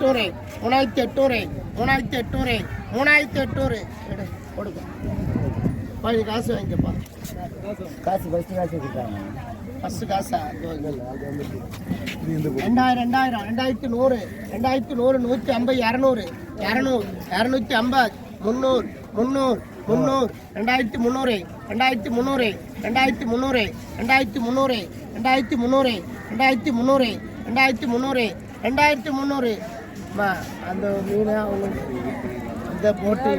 எட்நூறு மூணாயிரத்தி எட்நூறு மூணாயிரத்தி எட்நூறு மூணாயிரத்தி எட்நூறு. எடு கொடுங்க பாதி காசு வாங்கிக்கப்பா. காசு ஃபஸ்ட்டு காசு கொடுத்தாங்க. ஃபஸ்ட்டு காசா. ரெண்டாயிரம் ரெண்டாயிரம் ரெண்டாயிரத்தி நூறு ரெண்டாயிரத்தி நூறு நூற்றி ஐம்பது இரநூறு இரநூறு இரநூத்தி ஐம்பது முந்நூறு முந்நூறு முந்நூறு ரெண்டாயிரத்தி முந்நூறு ரெண்டாயிரத்தி முந்நூறு ரெண்டாயிரத்தி முந்நூறு ரெண்டாயிரத்தி முந்நூறு ரெண்டாயிரத்தி முந்நூறு ரெண்டாயிரத்தி முந்நூறு ரெண்டாயிரத்தி முந்நூறு ரெண்டாயிரத்தி முந்நூறு அந்த மீனை அவங்க இந்த போட்டு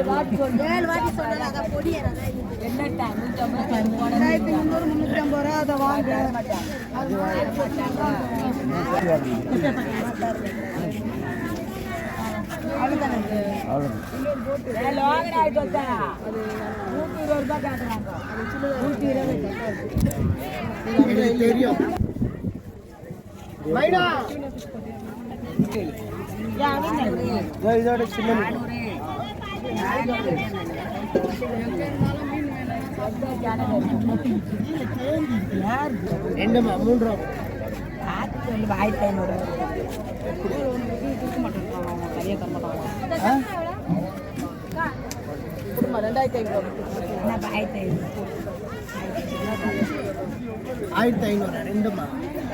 தெரியும். இதோட சின்ன மீன். ரெண்டுமா மூன்று ரூபா ஆயிரத்தி ஐநூறு? ரெண்டாயிரத்தி ஐநூறு ஆயிரத்தி ஐநூறு ஆயிரத்தி ஐநூறு ரெண்டுமா?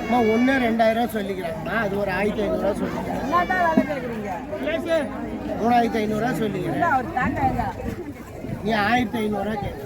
அம்மா ஒன்று ரெண்டாயிரம் சொல்லிக்கிறாங்கம்மா அது ஒரு ஆயிரத்தி ஐநூறுரூவா சொல்லிக்கிறேன். மூணாயிரத்தி ஐநூறுரூவா சொல்லிக்கிறேன். நீ ஆயிரத்தி ஐநூறுரூவா கேட்குற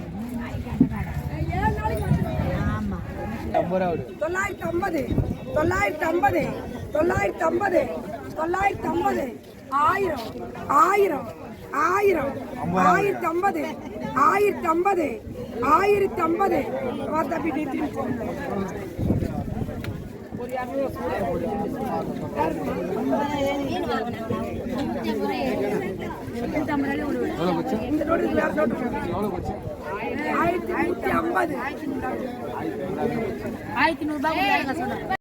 தொள்ளாயிரத்தி ஐம்பது. தொள்ளாயிரத்தி ஐம்பது தொள்ளாயிரத்தி ஐம்பது தொள்ளாயிரத்தி ஐம்பது ஆயிரம் ஆயிரம் ஆயிரம் ஆயிரத்தி ஐம்பது ஆயிரத்தி ஐம்பது ஆயிரத்தி ஐம்பது. ஆயிரத்தி நூற்றி ஐம்பது. ஆயிரத்தி நூறுபா